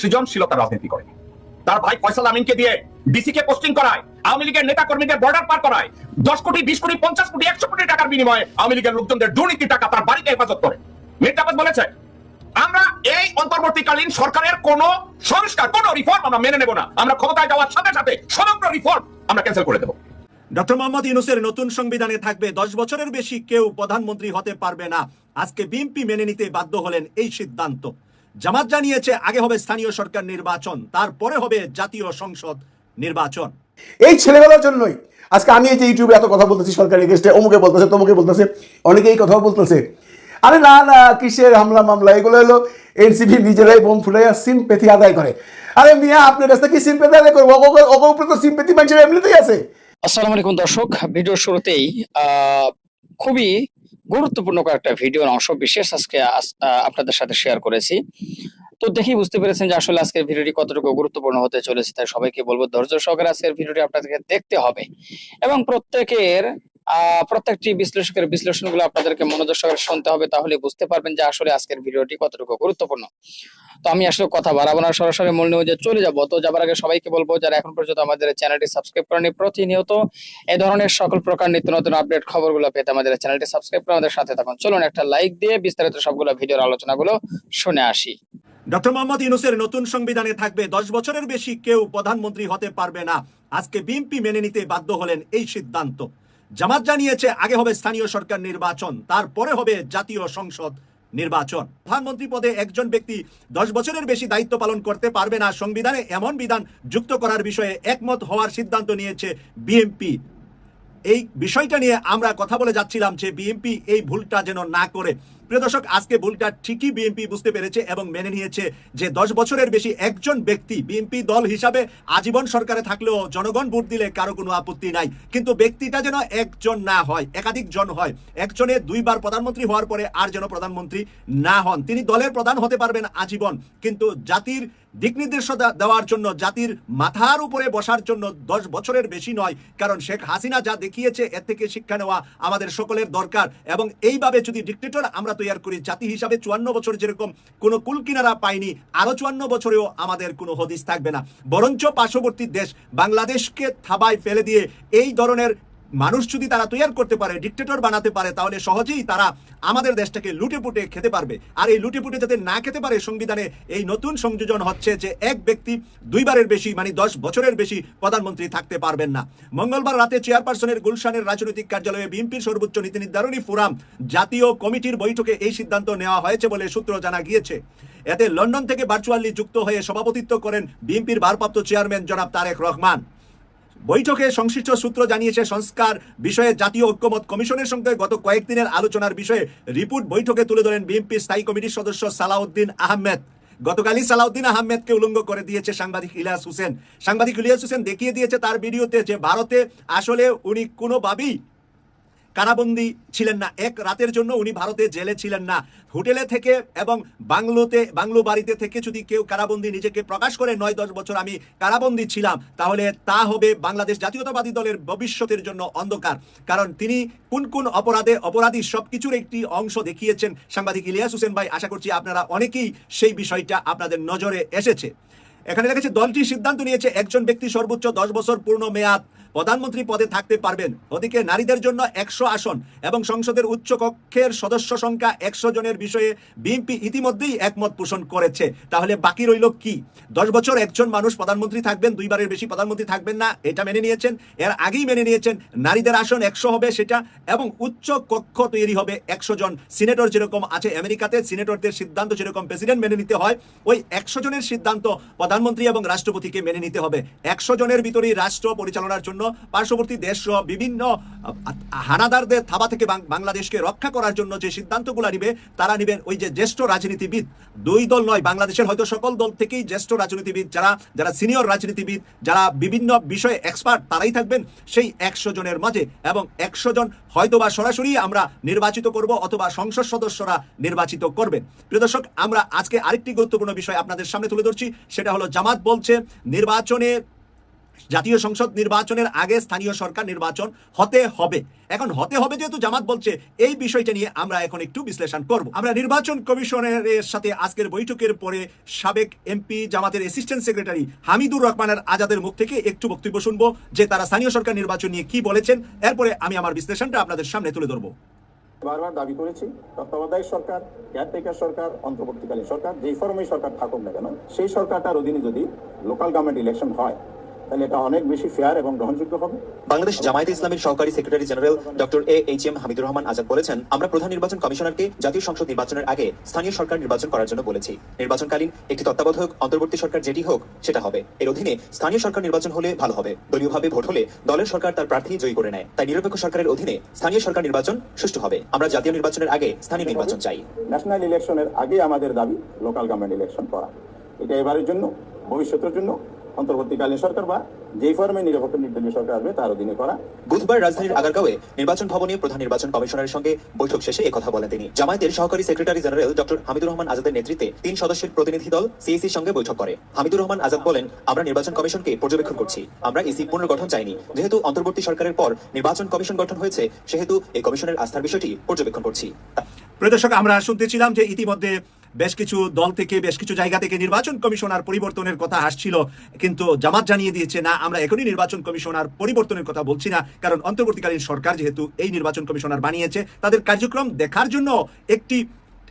সৃজনশীলতা রাজনীতি করেনি তার ভাই ফয়সাল আমিনকে দিয়ে ডিসি কে পোস্টিং করায়, আওয়ামী লীগের নেতা কর্মীদের বর্ডার পার করায়, দশ কোটি, বিশ কোটি, পঞ্চাশ কোটি, একশো কোটি টাকার বিনিময়ে আওয়ামী লীগের লোকজনদের দুর্নীতি টাকা তার বাড়িতে হেফাজত করে। বলেছে, আমরা এই অন্তর্বর্তীকালীন সরকারের কোন সংস্কার, কোন রিফর্ম আমরা মেনে নেব না। আমরা ক্ষমতায় যাওয়ার সাথে সাথে সমগ্র রিফর্ম আমরা ক্যান্সেল করে দেবো। ডক্টর মোহাম্মদ ইউনুসের নতুন সংবিধানে থাকবে দশ বছরের বেশি কেউ প্রধানমন্ত্রী হতে পারবে না। আজকে বিএনপি মেনে নিতে বাধ্য হলেন এই সিদ্ধান্ত। জামাত জানিয়েছে আগে হবে স্থানীয় সরকার নির্বাচন তারপরে হবে জাতীয় সংসদ নির্বাচন। এই ছেলেগুলোর জন্যই আজকে আমি এই যে ইউটিউবে এত কথা বলতেছি সরকারি গেস্টে অমুকে বলতেছে তমুকে বলতেছে অনেকে এই কথাও বলতেছে। আরে না না কিসের হামলা মামলা এগুলো হলো এনসিপি নিজেরাই বোম ফুলাইয়া সিম্পেথি আদায় করে। আরে মিয়া আপনার কাছ থেকে কি সিম্পেথি আদায় করব অগো উপরে তো সিম্পেথি মানুষের এমনিতেই আছে। আসসালামু আলাইকুম দর্শক ভিডিওর শুরুতেই আহ, খুবই গুরুত্বপূর্ণ কয়েকটা ভিডিওর অংশ বিশেষ আজকে আপনাদের সাথে শেয়ার করেছি। তো দেখি বুঝতে পেরেছেন যে আসলে আজকের ভিডিওটি কতটুকু গুরুত্বপূর্ণ হতে চলেছে, তাই সবাইকে বলব ধৈর্য সহকারে আজকের ভিডিওটি আপনাদেরকে দেখতে হবে। এবং প্রত্যেকের প্রত্যেকটি বিশ্লেষকের বিশ্লেষণগুলো আপনাদেরকে মনোযোগ সহকারে শুনতে হবে, তাহলে বুঝতে পারবেন যে আসলে আজকের ভিডিওটি কতটুকু গুরুত্বপূর্ণ। তো আমি আসলে কথা বাড়াবো না, সরাসরি মূল নিউজে চলে যাব। তো যাবার আগে সবাইকে বলব, যারা এখন পর্যন্ত আমাদের চ্যানেলটি সাবস্ক্রাইব করেনি, প্রতিনিয়ত এই ধরনের সকল প্রকার নিত্য নতুন আপডেট খবরগুলো পেতে আমাদের চ্যানেলটি সাবস্ক্রাইব করে আমাদের সাথে থাকুন। চলুন একটা লাইক দিয়ে বিস্তারিত সবগুলো ভিডিওর আলোচনাগুলো শুনে আসি। ডক্টর মোহাম্মদ ইউনুসের নতুন সংবিধানে থাকবে দশ বছরের বেশি কেউ প্রধানমন্ত্রী হতে পারবে না। আজকে বিএনপি মেনে নিতে বাধ্য হলেন এই সিদ্ধান্ত। জামাত জানিয়েছে, আগে হবে স্থানীয় সরকার নির্বাচন, তারপরে হবে জাতীয় সংসদ নির্বাচন। প্রধানমন্ত্রী পদে একজন ব্যক্তি দশ বছরের বেশি দায়িত্ব পালন করতে পারবে না। সংবিধানে এমন বিধান যুক্ত করার বিষয়ে একমত হওয়ার সিদ্ধান্ত নিয়েছে বিএনপি। এই বিষয়টা নিয়ে আমরা কথা বলে যাচ্ছিলাম যে বিএনপি এই ভুলটা যেন না করে প্রিয় দর্শক, আজকে ভুলটা ঠিকই বিএনপি বুঝতে পেরেছে এবং মেনে নিয়েছে যে দশ বছরের বেশি একজন ব্যক্তি বিএনপি দল হিসাবে আজীবন সরকারে থাকলেও জনগণ ভোট দিলে কারও কোনো আপত্তি নাই। কিন্তু ব্যক্তিটা যেন একজন না হয়, একাধিক জন হয়, একজনে দুইবার প্রধানমন্ত্রী হওয়ার পরে আর যেন প্রধানমন্ত্রী না হন, তিনি দলের প্রধান হতে পারবেন আজীবন। কিন্তু জাতির দিক নির্দেশনা দেওয়ার জন্য জাতির মাথার উপরে বসার জন্য দশ বছরের বেশি নয়, কারণ শেখ হাসিনা যা দেখিয়েছে, এর থেকে শিক্ষা নেওয়া আমাদের সকলের দরকার। এবং এইভাবে যদি ডিক্টেটর আমরা তৈরি করি, জাতি হিসাবে চুয়ান্ন বছর যেরকম কোনো কুল কিনারা পাইনি আরও চুয়ান্ন বছরেও আমাদের কোনো হদিস থাকবে না। বরঞ্চ পার্শ্ববর্তী দেশ বাংলাদেশকে থাবায় ফেলে দিয়ে এই ধরনের মানুষ যদি তারা তৈরি করতে পারে ডিক্টেটর বানাতে পারে, তাহলে সহজেই তারা আমাদের দেশটাকে লুটে পুটে খেতে পারবে। আর এই লুটে পুটে যাতে না খেতে পারে, সংবিধানে এই নতুন সংযোজন হচ্ছে যে এক ব্যক্তি দুইবারের বেশি মানে দশ বছরের বেশি প্রধানমন্ত্রী থাকতে পারবেন না। মঙ্গলবার রাতে চেয়ারপারসনের গুলশানের রাজনৈতিক কার্যালয়ে বিএনপির সর্বোচ্চ নীতি নির্ধারণী ফোরাম, জাতীয় কমিটির বৈঠকে এই সিদ্ধান্ত নেওয়া হয়েছে বলে সূত্র জানা গিয়েছে। এতে লন্ডন থেকে ভার্চুয়ালি যুক্ত হয়ে সভাপতিত্ব করেন বিএনপির ভারপ্রাপ্ত চেয়ারম্যান জনাব তারেক রহমান। বৈঠকে সংশ্লিষ্ট সূত্র জানিয়েছে, সংস্কার বিষয়ে জাতীয় ঐক্যমত কমিশনের সঙ্গে গত কয়েকদিনের আলোচনার বিষয়ে রিপোর্ট বৈঠকে তুলে ধরেন বিএনপি স্থায়ী কমিটির সদস্য সালাউদ্দিন আহমেদ। গতকালই সালাউদ্দিন আহমেদকে উলঙ্গ করে দিয়েছে সাংবাদিক ইলিয়াস হোসেন। সাংবাদিক ইলিয়াস হোসেন দেখিয়ে দিয়েছে তার ভিডিওতে যে ভারতে আসলে উনি কোনোভাবেই কারাবন্দি ছিলেন না। এক রাতের জন্য উনি ভারতে জেলে ছিলেন না। হোটেলে থেকে এবং বাংলোতে, বাংলো বাড়িতে থেকে যদি কেউ কারাবন্দি নিজেকে প্রকাশ করে, নয় দশ বছর আমি কারাবন্দি ছিলাম, তাহলে তা হবে বাংলাদেশ জাতীয়তাবাদী দলের ভবিষ্যতের জন্য অন্ধকার। কারণ তিনি কোন কোন অপরাধে, অপরাধী সবকিছুর একটি অংশ দেখিয়েছেন, সাংবাদিক ইলিয়াস হোসেন ভাই, আশা করছি আপনারা অনেকেই সেই বিষয়টা আপনাদের নজরে এসেছে। এখানে দেখা যাচ্ছে দলটি সিদ্ধান্ত নিয়েছে, একজন ব্যক্তি সর্বোচ্চ দশ বছর পূর্ণ মেয়াদ প্রধানমন্ত্রী পদে থাকতে পারবেন। ওদিকে নারীদের জন্য একশো আসন এবং সংসদের উচ্চ কক্ষের সদস্য সংখ্যা একশো জনের বিষয়ে বিএনপি ইতিমধ্যেই একমত পোষণ করেছে। তাহলে বাকি রইল কি? দশ বছর একজন মানুষ প্রধানমন্ত্রী থাকবেন, দুইবারের বেশি প্রধানমন্ত্রী থাকবেন না, এটা মেনে নিয়েছেন। এর আগেই মেনে নিয়েছেন, নারীদের আসন একশো হবে সেটা এবং উচ্চ কক্ষ তৈরি হবে একশো জন। সিনেটর যেরকম আছে আমেরিকাতে, সিনেটরদের সিদ্ধান্ত যেরকম প্রেসিডেন্ট মেনে নিতে হয়, ওই একশো জনের সিদ্ধান্ত প্রধানমন্ত্রী এবং রাষ্ট্রপতিকে মেনে নিতে হবে। একশো জনের ভিতরেই রাষ্ট্র পরিচালনার জন্য পার্শ্ববর্তী দেশ সহ বিভিন্ন হানাদারদের থাবা থেকে বাংলাদেশকে রক্ষা করার জন্য যে সিদ্ধান্তগুলো নিবে, তারা নিবেন ওই যে জ্যেষ্ঠ রাজনীতিবিদ। দুই দল নয়, বাংলাদেশের হয়তো সকল দল থেকেই জ্যেষ্ঠ রাজনীতিবিদ যারা যারা সিনিয়র রাজনীতিবিদ, যারা বিভিন্ন বিষয়ে এক্সপার্ট তারাই থাকবেন, সেই একশো জনের মাঝে এবং একশো জন হয়তো বা সরাসরি আমরা নির্বাচিত করব অথবা সংসদ সদস্যরা নির্বাচিত করবেন। প্রিয় দর্শক, আমরা আজকে আরেকটি গুরুত্বপূর্ণ বিষয় আপনাদের সামনে তুলে ধরছি, সেটা হলো জামাত বলছে, নির্বাচনে জাতীয় সংসদ নির্বাচনের আগে স্থানীয় সরকার নির্বাচন হতে হবে। এখন হতে হবে যেহেতু জামাত বলছে, এই বিষয়টা নিয়ে আমরা এখন একটু বিশ্লেষণ করব। আমরা নির্বাচন কমিশনের সাথে আজকের বৈঠকের পরে সাবেক এমপি, জামাতের অ্যাসিস্ট্যান্ট সেক্রেটারি হামিদুর রহমানের আজাদের মুখ থেকে একটু বক্তব্য শুনব যে তারা স্থানীয় সরকার নির্বাচন নিয়ে কি বলেছেন। এরপরে আমি আমার বিশ্লেষণটা আপনাদের সামনে তুলে ধরবো। বারবার দাবি করেছি, তত্ত্বাবধায়ক সরকার কেয়ারটেকার সরকার, অন্তর্বর্তীকালীন সরকার, যেই ফর্মেই সরকার থাকুক না কেন, সেই সরকারটার অধীনে যদি লোকাল গভর্নমেন্ট ইলেকশন হয় তাহলে এটা অনেক বেশি ফেয়ার এবং গ্রহণযোগ্য হবে। বাংলাদেশ জামায়াতে ইসলামের সহকারী secretary general doctor A H M Hamidur Rahman Azad বলেছেন আমরা প্রধান নির্বাচন কমিশনারকে জাতীয় সংসদ নির্বাচনের আগে স্থানীয় সরকার নির্বাচন করার জন্য বলেছি। নির্বাচনকালীন একটি তত্ত্বাবধায়ক অন্তর্বর্তী সরকার যেটি হোক সেটা হবে। এর অধীনে স্থানীয় সরকার নির্বাচন হলে ভালো হবে। দলীয়ভাবে ভোট হলে দলের সরকার তার প্রার্থী জয়ী করে নেয়। তাই নিরপেক্ষ সরকারের অধীনে স্থানীয় সরকার নির্বাচন সুষ্ঠু হবে। আমরা জাতীয় নির্বাচনের আগে স্থানীয় নির্বাচন চাই। ন্যাশনাল ইলেকশনের আগে আমাদের দাবি লোকাল গভর্নমেন্ট ইলেকশন করা। এটা এবারের জন্য ভবিষ্যতের জন্য অন্তর্বর্তীকালীন সরকার বা যেই ফর্মে নিরপেক্ষ নির্দলীয় সরকার আসবে তার অধীনে করা। বুধবার রাজধানীর আগারগাঁওয়ে নির্বাচন ভবনে প্রধান নির্বাচন কমিশনারের সঙ্গে বৈঠক শেষে একথা বলেন তিনি। জামায়াতের সহকারী secretary general doctor Hamidur Rahman আজাদের নেতৃত্বে তিন সদস্যের প্রতিনিধি দল সিইসির সঙ্গে বৈঠক করে। হামিদুর রহমান আজাদ বলেন আমরা নির্বাচন কমিশনকে পর্যবেক্ষণ করছি। আমরা ইসি পুনর্গঠন চাইনি। যেহেতু অন্তর্বর্তী সরকারের পর নির্বাচন কমিশন গঠন হয়েছে সেহেতু এই কমিশনের আস্থার বিষয়টি পর্যবেক্ষণ করছি। প্রিয় দর্শক আমরা শুনতেছিলাম যে ইতিমধ্যে বেশ কিছু দল থেকে, বেশ কিছু জায়গা থেকে নির্বাচন কমিশনার পরিবর্তনের কথা আসছিল। কিন্তু জামাত জানিয়ে দিয়েছে, না, আমরা এখনই নির্বাচন কমিশনার পরিবর্তনের কথা বলছি না। কারণ অন্তর্বর্তীকালীন সরকার যেহেতু এই নির্বাচন কমিশনার বানিয়েছে, তাদের কার্যক্রম দেখার জন্য একটি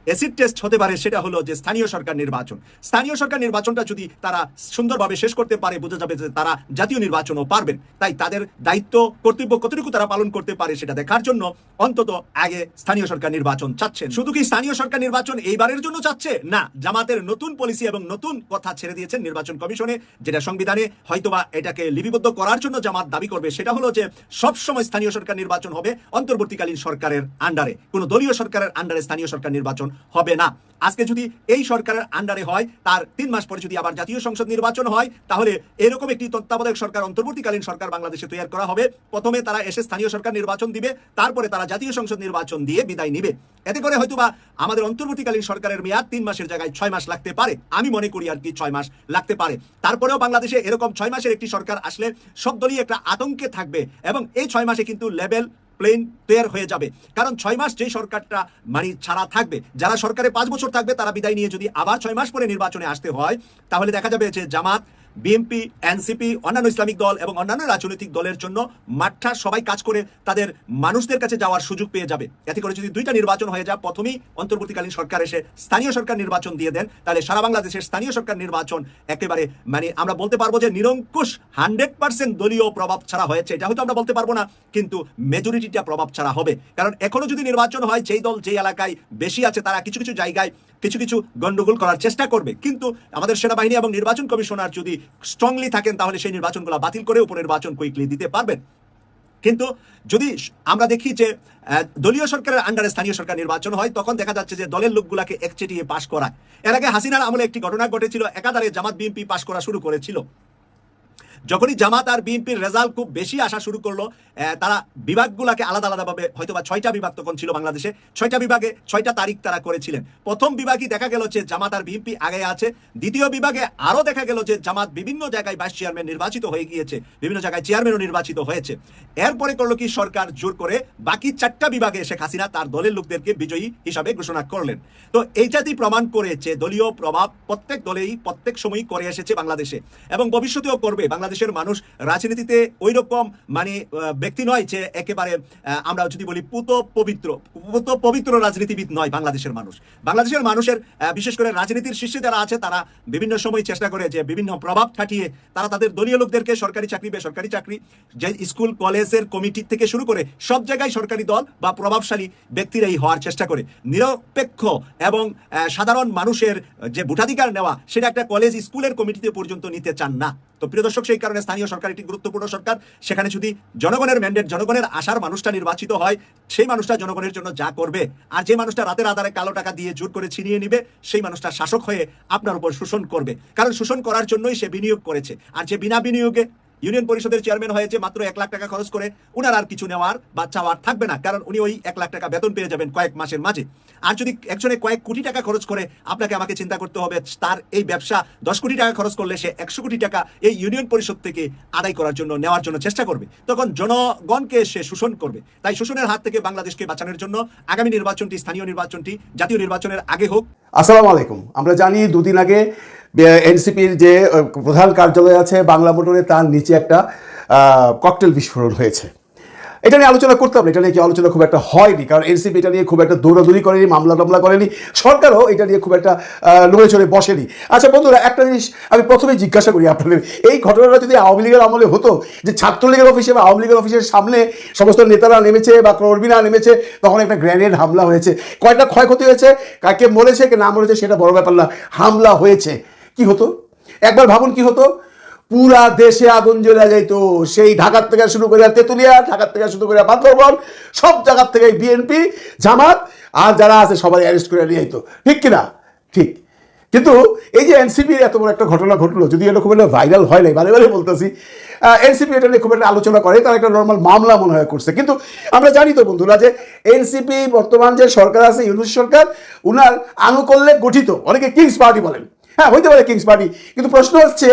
অ্যাসিড টেস্ট হতে পারে সেটা হলো যে স্থানীয় সরকার নির্বাচন। স্থানীয় সরকার নির্বাচনটা যদি তারা সুন্দরভাবে শেষ করতে পারে, বোঝা যাবে যে তারা জাতীয় নির্বাচনও পারবেন। তাই তাদের দায়িত্ব, কর্তব্য কতটুকু তারা পালন করতে পারে সেটা দেখার জন্য অন্তত আগে স্থানীয় সরকার নির্বাচন চাচ্ছেন। শুধু কি স্থানীয় সরকার নির্বাচন এইবারের জন্য চাচ্ছে? না, জামাতের নতুন পলিসি এবং নতুন কথা ছেড়ে দিয়েছেন নির্বাচন কমিশনে, যেটা সংবিধানে হয়তোবা এটাকে লিপিবদ্ধ করার জন্য জামাত দাবি করবে। সেটা হলো যে সব সময় স্থানীয় সরকার নির্বাচন হবে অন্তর্বর্তীকালীন সরকারের আন্ডারে কোনো দলীয় সরকারের আন্ডারে স্থানীয় সরকার নির্বাচন হবে না। আজকে যদি এই সরকারের আন্ডারে হয়, তার তিন মাস পরে যদি আবার জাতীয় সংসদ নির্বাচন হয়, তাহলে এরকম একটি তত্ত্বাবধায়ক সরকার অন্তর্বর্তীকালীন সরকার বাংলাদেশে তৈরি করা হবে। প্রথমে তারা এসে স্থানীয় সরকার নির্বাচন দিবে, তারপরে তারা জাতীয় সংসদ নির্বাচন দিয়ে বিদায় নিবে। এতে করে হয়তোবা আমাদের অন্তর্বর্তীকালীন সরকারের মেয়াদ তিন মাসের জায়গায় ছয় মাস লাগতে পারে। আমি মনে করি আর কি ছয় মাস লাগতে পারে। তারপরেও বাংলাদেশে এরকম ছয় মাসের একটি সরকার আসলে সব দলই একটা আতঙ্কে থাকবে এবং এই ছয় মাসে কিন্তু লেভেল প্লেন তৈরি হয়ে যাবে। কারণ ছয় মাস যেই সরকারটা মানে ছাড়া থাকবে, যারা সরকারে পাঁচ বছর থাকবে, তারা বিদায় নিয়ে যদি আবার ছয় মাস পরে নির্বাচনে আসতে হয়, তাহলে দেখা যাবে যে জামাত বিএনপি, এনসিপি, অন্যান্য ইসলামিক দল এবং অন্যান্য রাজনৈতিক দলের জন্য মাঠটা সবাই কাজ করে তাদের মানুষদের কাছে যাওয়ার সুযোগ পেয়ে যাবে। এতে করে যদি দুইটা নির্বাচন হয়ে যায়, প্রথমেই অন্তর্বর্তীকালীন সরকার এসে স্থানীয় সরকার নির্বাচন দিয়ে দেন, তাহলে সারা বাংলাদেশের স্থানীয় সরকার নির্বাচন একেবারে মানে আমরা বলতে পারব যে নিরঙ্কুশ, হান্ড্রেড পার্সেন্ট দলীয় প্রভাব ছাড়া হয়েছে, এটা হয়তো আমরা বলতে পারব না, কিন্তু মেজরিটিটা প্রভাব ছাড়া হবে। কারণ এখনও যদি নির্বাচন হয়, যেই দল, যেই এলাকায় বেশি আছে, তারা কিছু কিছু জায়গায় কিছু কিছু গন্ডগোল করার চেষ্টা করবে। কিন্তু আমাদের সেনাবাহিনী এবং নির্বাচন কমিশনার যদি স্ট্রংলি থাকেন, তাহলে সেই নির্বাচনগুলো বাতিল করে উপনির্বাচন কুইকলি দিতে পারবেন। কিন্তু যদি আমরা দেখি যে দলীয় সরকারের আন্ডারে স্থানীয় সরকার নির্বাচন হয়, তখন দেখা যাচ্ছে যে দলের লোকগুলাকে একচেটিয়ে পাশ করায়। এর আগে হাসিনার আমলে একটি ঘটনা ঘটেছিল, একাধারে জামাত বিএনপি পাশ করা শুরু করেছিল। যখনই জামাত আর বিএনপির রেজাল্ট খুব বেশি আসা শুরু করল তারা বিভাগগুলোকে আলাদা আলাদাভাবে হয়তো বা ছয়টা বিভাগ তখন ছিল বাংলাদেশে। ছয়টা বিভাগে ছয়টা তারিখ তারা করেছিলেন। প্রথম বিভাগই দেখা গেল যে জামাত আর বিএনপি আগে আছে। দ্বিতীয় বিভাগে আরও দেখা গেল যে জামাত বিভিন্ন জায়গায় ভাইস চেয়ারম্যান নির্বাচিত হয়ে গিয়েছে, বিভিন্ন জায়গায় চেয়ারম্যানও নির্বাচিত হয়েছে। এরপরে করল কি সরকার জোর করে বাকি চারটা বিভাগে শেখ হাসিনা তার দলের লোকদেরকে বিজয়ী হিসাবে ঘোষণা করলেন। তো এই জাতি প্রমাণ করেছে, দলীয় প্রভাব প্রত্যেক দলেই প্রত্যেক সময়ই করে এসেছে বাংলাদেশে এবং ভবিষ্যতেও করবে। বাংলাদেশের মানুষ রাজনীতিতে ওই রকম মানে ব্যক্তি নয় যে একেবারে আমরা যদি বলি পুত পবিত্র পুত পবিত্র রাজনীতিবিদ নয় বাংলাদেশের মানুষ। বাংলাদেশের মানুষের বিশেষ করে রাজনীতির শীর্ষে যারা আছে, তারা বিভিন্ন সময় চেষ্টা করে যে বিভিন্ন প্রভাব খাটিয়ে তারা তাদের দলীয় লোকদেরকে সরকারি চাকরি, বেসরকারি চাকরি, যে স্কুল, কলেজের কমিটি থেকে শুরু করে সব জায়গায় সরকারি দল বা প্রভাবশালী ব্যক্তিরাই হওয়ার চেষ্টা করে। নিরপেক্ষ এবং সাধারণ মানুষের যে ভোটাধিকার নেওয়া, সেটা একটা কলেজ, স্কুলের কমিটিতে পর্যন্ত নিতে চান না। তো প্রিয় দর্শক, সেই কারণে স্থানীয় সরকার একটি গুরুত্বপূর্ণ সরকার। সেখানে যদি জনগণের ম্যান্ডেট জনগণের আশার মানুষটা নির্বাচিত হয়, সেই মানুষটা জনগণের জন্য যা করবে, আর যে মানুষটা রাতের আধারে কালো টাকা দিয়ে জোর করে ছিনিয়ে নিবে, সেই মানুষটা শাসক হয়ে আপনার উপর শোষণ করবে। কারণ শোষণ করার জন্যই সে বিনিয়োগ করেছে। আর যে বিনা বিনিয়োগে ইউনিয়ন পরিষদের চেয়ারম্যান হয়েছে মাত্র এক লাখ টাকা খরচ করে। উনার আর কিছু নেওয়ার বা চাওয়ার থাকবে না, কারণ উনি ওই এক লাখ টাকা বেতন পেয়ে যাবেন কয়েক মাসের মাঝে। আর যদি একজনে কয়েক কোটি টাকা খরচ করে, আপনাকে আমাকে চিন্তা করতে হবে, তার এই ব্যবসা দশ কোটি টাকা খরচ করলে সে একশো কোটি টাকা এই ইউনিয়ন পরিষদ থেকে আদায় করার জন্য নেওয়ার জন্য চেষ্টা করবে। তখন জনগণকে সে শোষণ করবে। তাই শোষণের হাত থেকে বাংলাদেশকে বাঁচানোর জন্য আগামী নির্বাচনটি, স্থানীয় নির্বাচনটি, জাতীয় নির্বাচনের আগে হোক। আসসালামু আলাইকুম। আমরা জানি দুদিন আগে এনসিপির যে প্রধান কার্যালয় আছে, বাংলা মোটরে তার নিচে একটা ককটেল বিস্ফোরণ হয়েছে। এটা নিয়ে আলোচনা করতাম এটা নিয়ে কি আলোচনা খুব একটা হয়নি, কারণ এনসিপি এটা নিয়ে খুব একটা দৌড়াদৌড়ি করেনি, মামলা টামলা করেনি, সরকারও এটা নিয়ে খুব একটা নড়ে চড়ে বসেনি। আচ্ছা বন্ধুরা, একটা জিনিস আমি প্রথমেই জিজ্ঞাসা করি আপনাদের, এই ঘটনাটা যদি আওয়ামী লীগের আমলে হতো, যে ছাত্রলীগের অফিসে বা আওয়ামী লীগের অফিসের সামনে সমস্ত নেতারা নেমেছে বা কর্মীরা নেমেছে, তখন একটা গ্র্যানেড হামলা হয়েছে। কয়টা ক্ষয়ক্ষতি হয়েছে? কাকে মরেছে, কে না মরেছে, সেটা বড় ব্যাপার না, হামলা হয়েছে। কি হতো? একবার ভাবুন কি হতো? পুরা দেশে আগুন জ্বলে যাইতো। সেই ঢাকার থেকে শুরু করে তেতুলিয়া, ঢাকার থেকে শুরু করে বান্দরবন, সব জায়গার থেকে বিএনপি, জামাত, আর যারা আছে সবাই অ্যারেস্ট করে নিয়ে যেত ঠিক কিনা? ঠিক। কিন্তু এই যে এনসিপির এত বড় একটা ঘটনা ঘটলো, যদি এটা খুব একটা ভাইরাল হয় নাই, বারে বারে বলতেছি এনসিপি এটা নিয়ে খুব একটা আলোচনা করে, তারা একটা নর্মাল মামলা মনে হয় করছে। কিন্তু আমরা জানি তো বন্ধুরা যে এনসিপি বর্তমান যে সরকার আছে, ইউনুস সরকার, উনার আনুকল্যে গঠিত, অনেকে কিংস পার্টি বলেন। হ্যাঁ হইতে পারে কিংস পার্টি কিন্তু প্রশ্ন হচ্ছে,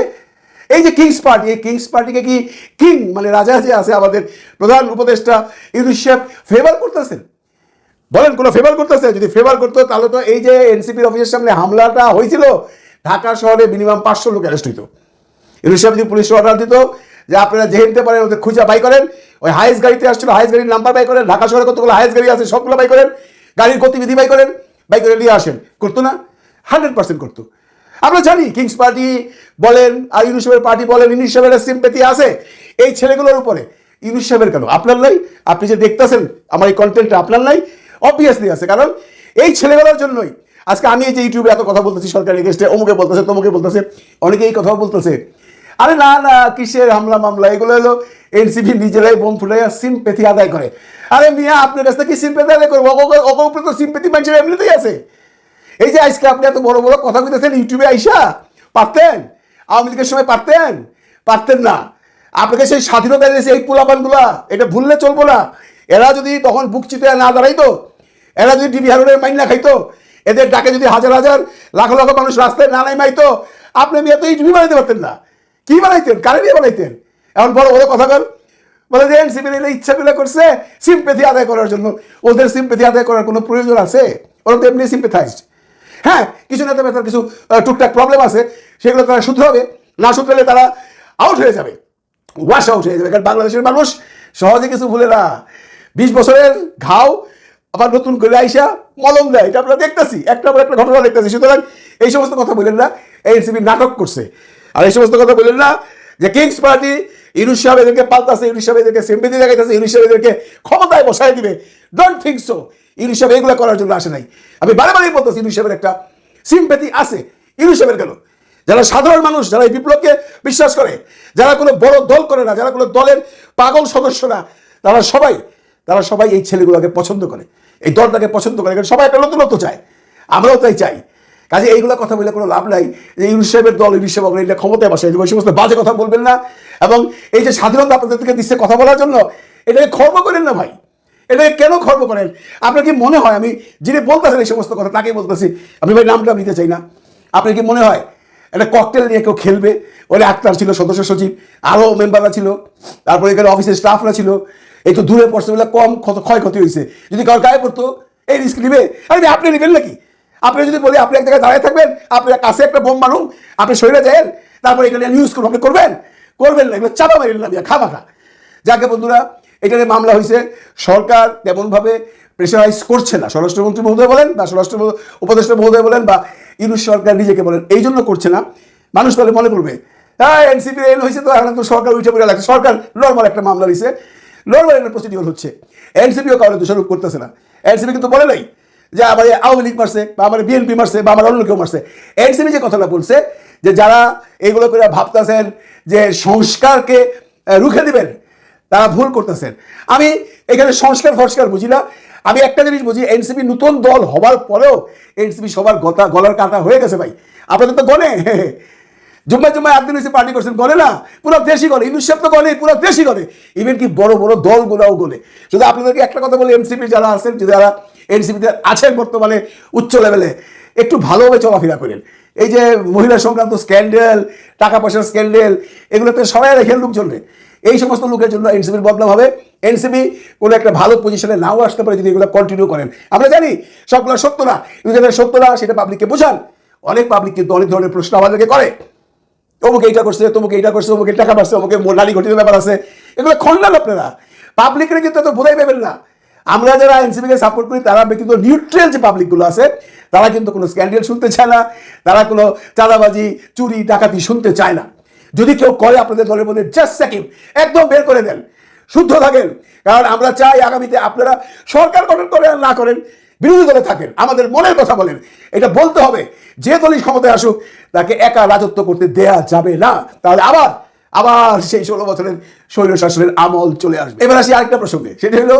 এই যে কিংস পার্টি এই কিংস পার্টিকে কি কিং মানে রাজা যে আছে আমাদের প্রধান উপদেষ্টা ইউনুস সাহেব ফেভার করতেছেন? বলেন, কোনো ফেভার করতেছে? যদি ফেভার করতো, তাহলে তো এই যে এনসিপির অফিসের সামনে হামলাটা হয়েছিল, ঢাকা শহরে মিনিমাম পাঁচশো লোক অ্যারেস্ট হইতো। ইউনুস সাহেব যদি পুলিশ অর্ডার দিত, যে আপনারা যে নিতে পারেন, ওদের খুঁজা বাই করেন, ওই হাইস গাড়িতে আসছিল হাইস গাড়ির নাম্বার বাই করেন, ঢাকা শহরে কতগুলো হাইস গাড়ি আছে, সবগুলো বাই করেন, গাড়ির গতিবিধি বাই করেন, বাই করে নিয়ে আসেন। করতো না? হান্ড্রেড পার্সেন্ট করতো। আমরা জানি কিংস পার্টি বলেন আর ইউনুস পার্টি বলেন ইউনুস সাহেবের সিম্পেথি আছে এই ছেলেগুলোর উপরে ইউনুস সাহেবের কেন আপনার নাই আপনি যে দেখতেছেন আমার এই কন্টেন্টটা আপনার নাই অবভিয়াসলি আছে কারণ এই ছেলেগুলোর জন্যই আজকে আমি এই যে ইউটিউবে এত কথা বলতেছি সরকারি গেস্টে অমুকে বলতেছে তমুকে বলতেছে অনেকে এই কথাও বলতেছে আরে না না কিসের হামলা মামলা এগুলো হলো এনসিপি নিজেরাই বোম ফুটাইয়া সিম্পেথি আদায় করে আরে মিয়া আপনার কাছ থেকে সিম্পেথি আদায় করব উপরে তো সিম্পেথি মানুষের এমনিতেই আছে এই যে আজকে আপনি এত বড় বড় কথা কইতেছেন, ইউটিউবে আইসা? পারতেন? আওয়ামী লীগের সময় পারতেন? পারতেন না। আপনাকে সেই স্বাধীনতা দিয়েছে এই পোলাপানগুলা। এটা ভুললে চলবো না। এরা যদি তখন বুক চিতে না দাঁড়াইতো, এরা যদি টিভি হারুনের মাইন না খাইতো, এদের ডাকে যদি হাজার হাজার, লাখ লাখ মানুষ রাস্তায় না নাই মাইতো, আপনি মেয়ে তো ইউটিউব বানাইতে পারতেন না। কি বানাইতেন? কারে নিয়ে বানাইতেন? এখন বড় বড় কথা বল বলে যে এনসিপি নিলে ইচ্ছাগুলো করছে সিম্পেথি আদায় করার জন্য। ওদের সিম্পেথি আদায় করার কোনো প্রয়োজন আছে? ওরা তো এমনি সিম্পেথাইজড হ্যাঁ কিছু নেতা নেতার কিছু টুকটাক প্রবলেম আছে। সেগুলো তারা শুধরাবে। না শুধরালে তারা আউট হয়ে যাবে। ওয়াশ আউট হয়ে যাবে। কারণ বাংলাদেশের মানুষ সহজে কিছু ভুলে না। বিশ বছরের ঘাও আবার নতুন করে আইসা মলম দেয়। এটা আমরা দেখতেছি। একটা পর একটা ঘটনা দেখতেছি। সুতরাং এই সমস্ত কথা বললেন না। এনসিপি নাটক করছে। আর এই সমস্ত কথা বললেন না যে কিংস পার্টি ইউনুস পাল্টাছে সিম্পিতি দেখাইতেছে ক্ষমতায় দিবে। ডোন্ট থিঙ্ক সো এগুলো করার জন্য আসে নাই। আমি বলতেছি একটা আছে। কেন? যারা সাধারণ মানুষ, যারা এই বিপ্লবকে বিশ্বাস করে, যারা কোনো বড় দল করে না, যারা কোনো দলের পাগল সদস্য না, তারা সবাই তারা সবাই এই ছেলেগুলোকে পছন্দ করে। এই দলটাকে পছন্দ করে সবাই একটা নতুনত্ব চায়। আমরাও তাই চাই। কাজে এইগুলো কথা বলে কোনো লাভ নাই। যে ইউনুস সাহেবের দল ইউনুস সাহেব এটা ক্ষমতায় বসে ওই সমস্ত বাজে কথা বলবেন না। এবং এই যে স্বাধীনতা আপনাদের থেকে দিচ্ছে কথা বলার জন্য এটাকে খর্ব করেন না ভাই। এটাকে কেন খর্ব করেন? আপনার কি মনে হয়, আমি যিনি বলতেছেন এই সমস্ত কথা, তাকেই বলতেছি। আমি ভাই নামটা নিতে চাই না। আপনার কি মনে হয়, একটা ককটেল নিয়ে কেউ খেলবে? ওরে আক্তার ছিল, সদস্য সচিব, আরও মেম্বাররা ছিল। তারপরে এখানে অফিসের স্টাফরা ছিল। এই তো দূরে পড়ছে, বলে কম ক্ষত- ক্ষয়ক্ষতি হয়েছে। যদি কারও গায়ে পড়তো, এই রিস্ক নিবে? আরে আপনি নেবেন নাকি? আপনি যদি বলি আপনি এক জায়গায় দাঁড়িয়ে থাকবেন আপনার কাছে একটা বোম মারুন আপনি শরীরে যান তারপরে এখানে নিউজ করুন, আপনি করবেন? করবেন না, এগুলো চাপা মারিলেন না খাবা খা যাকে বন্ধুরা, এটা নিয়ে মামলা হয়েছে। সরকার তেমনভাবে প্রেশারাইজ করছে না। স্বরাষ্ট্রমন্ত্রী মহোদয় বলেন বা স্বরাষ্ট্র উপদেষ্টা মহোদয় বলেন বা ইউনুস সরকার নিজেকে বলেন, এই জন্য করছে না। মানুষ তাহলে মনে করবে হ্যাঁ এনসিপি এন হয়েছে তো, এখন তো সরকার উঠে পড়ে লাগছে। সরকার নর্মাল একটা মামলা দিয়েছে নর্মাল একটা প্রসিডিওর হচ্ছে। এনসিপিও কারণে দোষারোপ করতেছে না। এনসিপি কিন্তু বলে নাই যে এই আওয়ামী লীগ মারছে, বা আমার বিএনপি মারছে, বা আমার অন্য কেউ মারছে। এনসিপি যে কথাটা বলছে, যে যারা এগুলো করে ভাবতেছেন যে সংস্কারকে রুখে দিবেন, তারা ভুল করতেছেন। আমি এখানে সংস্কার ফস্কার বুঝি না। আমি একটা জিনিস বুঝি, এনসিপি নতুন দল হবার পরেও এনসিপি সবার গতা, গলার কাটা হয়ে গেছে ভাই। আপনাদের তো গনে জুম্মায় জুম্মায় ইসে পার্টি করছেন করে না? পুরো দেশই ইউনুস সাহেব তো করে পুরো দেশই করে ইভেন কি বড় বড় দলগুলোও করে শুধু আপনাদেরকে একটা কথা বলি এনসিপি যারা আছেন যারা এনসিপিতে আছেন বর্তমানে উচ্চ লেভেলে একটু ভালোভাবে চলাফেরা করেন। এই যে মহিলা সংক্রান্ত স্ক্যান্ডেল টাকা পয়সার স্ক্যান্ডেল এগুলোতে সবাই রেখেন লোকজন এই সমস্ত লোকের জন্য এনসিপির বদনাম হবে। এনসিপি কোনো একটা ভালো পজিশনে নাও আসতে পারে যদি এগুলো কন্টিনিউ করেন। আমরা জানি সবগুলো সত্য না। কিন্তু যেটা সত্য না, সেটা পাবলিককে বোঝান। অনেক পাবলিক কিন্তু অনেক ধরনের প্রশ্ন আমাদেরকে করে। অমুকে এইটা করছে তোমাকে এইটা করছে অমুকে টাকা পাচ্ছে অমুকে নারী ঘটিত ব্যাপার আছে। এগুলো খন্ডান আপনারা। পাবলিকের কিন্তু এত বোঝাই পাবেন না। আমরা যারা এনসিপিকে সাপোর্ট করি, তারা ব্যক্তিগত নিউট্রাল যে পাবলিকগুলো আছে, তারা কিন্তু কোনো স্ক্যান্ডেল শুনতে চায় না। তারা কোনো চাঁদাবাজি, চুরি, ডাকাতি শুনতে চায় না। যদি কেউ করে আপনাদের দলের মধ্যে জাস্ট সেকেন্ড একদম বের করে দেন, শুদ্ধ থাকেন। কারণ আমরা চাই আগামীতে আপনারা সরকার গঠন করেন, না করেন, বিরোধী দলে থাকেন। আমাদের মনের কথা বলেন। এটা বলতে হবে, যে দলই ক্ষমতায় আসুক, তাকে একা রাজত্ব করতে দেয়া যাবে না। তাহলে আবার আবার সেই ষোলো বছরের স্বৈর শাসনের আমল চলে আসবে। এবার আসি আরেকটা প্রসঙ্গে, সেটা হলো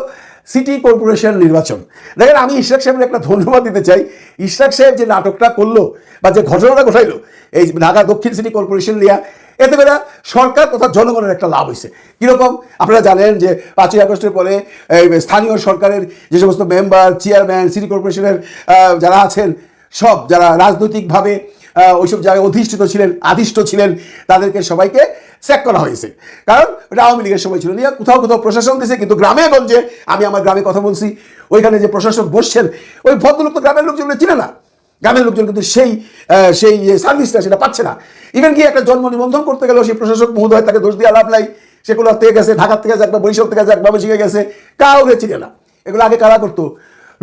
সিটি কর্পোরেশন নির্বাচন। দেখেন, আমি ইশরাক সাহেবের একটা ধন্যবাদ দিতে চাই। ইশরাক সাহেব যে নাটকটা করল বা যে ঘটনাটা ঘটাইলো, এই ঢাকা দক্ষিণ সিটি কর্পোরেশন নিয়ে, এতে বেলা সরকার তথা জনগণের একটা লাভ হয়েছে। কীরকম? আপনারা জানেন যে পাঁচই আগস্টের পরে স্থানীয় সরকারের যে সমস্ত মেম্বার, চেয়ারম্যান সিটি কর্পোরেশনের যারা আছেন, সব যারা রাজনৈতিকভাবে ওইসব জায়গায় অধিষ্ঠিত ছিলেন, আদিষ্ট ছিলেন, তাদেরকে সবাইকে স্যাক করা হয়েছে। কারণ ওটা আওয়ামী লীগের সময় ছিল। নিয়ে কোথাও কোথাও প্রশাসন দিয়েছে কিন্তু গ্রামে গঞ্জে আমি আমার গ্রামে কথা বলছি, ওইখানে যে প্রশাসক বসছেন, ওই ভদ্রলোক তো গ্রামের লোকজন চিনে না। গ্রামের লোকজন কিন্তু সেই সেই সার্ভিসটা সেটা পাচ্ছে না। ইভেন কি একটা জন্ম নিবন্ধন করতে গেলেও সেই প্রশাসক মহোদয় তাকে দোষ দিয়ে লাভ নাই। সেগুলো থেকে গেছে, ঢাকার থেকে যাক বা বরিশাল থেকে যাক বা গেছে কাউকে চিনে না। এগুলো আগে কারা করতো?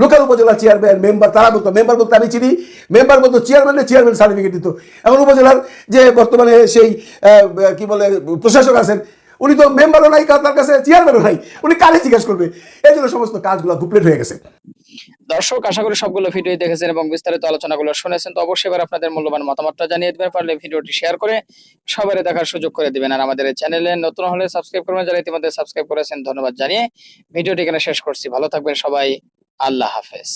লোকাল উপজেলা চেয়ারম্যান মেম্বার তারা বলতো মেম্বার বলতে আমি চিনি। মেম্বার বলতো চেয়ারম্যানের চেয়ারম্যান সার্টিফিকেট দিত। এখন উপজেলার যে বর্তমানে সেই কি বলে, প্রশাসক আছেন, উনি তো মেম্বারও নাই, তার কাছে চেয়ারম্যানও নাই। উনি কারে জিজ্ঞেস করবে? এই জন্য সমস্ত কাজগুলো গুপলেট হয়ে গেছে। দর্শক, আশা করি সবগুলো ভিডিও দেখেছেন এবং বিস্তারিত আলোচনাগুলো শুনেছেন। তো অবশ্যই এবার আপনাদের মূল্যবান মতামতটা জানিয়ে দেবেন। পারলে ভিডিওটি শেয়ার করে সবাই দেখার সুযোগ করে দিবেন। আর আমাদের চ্যানেলে নতুন হলে সাবস্ক্রাইব করবেন। যারা ইতিমধ্যে সাবস্ক্রাইব করেছেন, ধন্যবাদ জানিয়ে ভিডিওটি এখানে শেষ করছি। ভালো থাকবেন সবাই। আল্লাহ হাফেজ।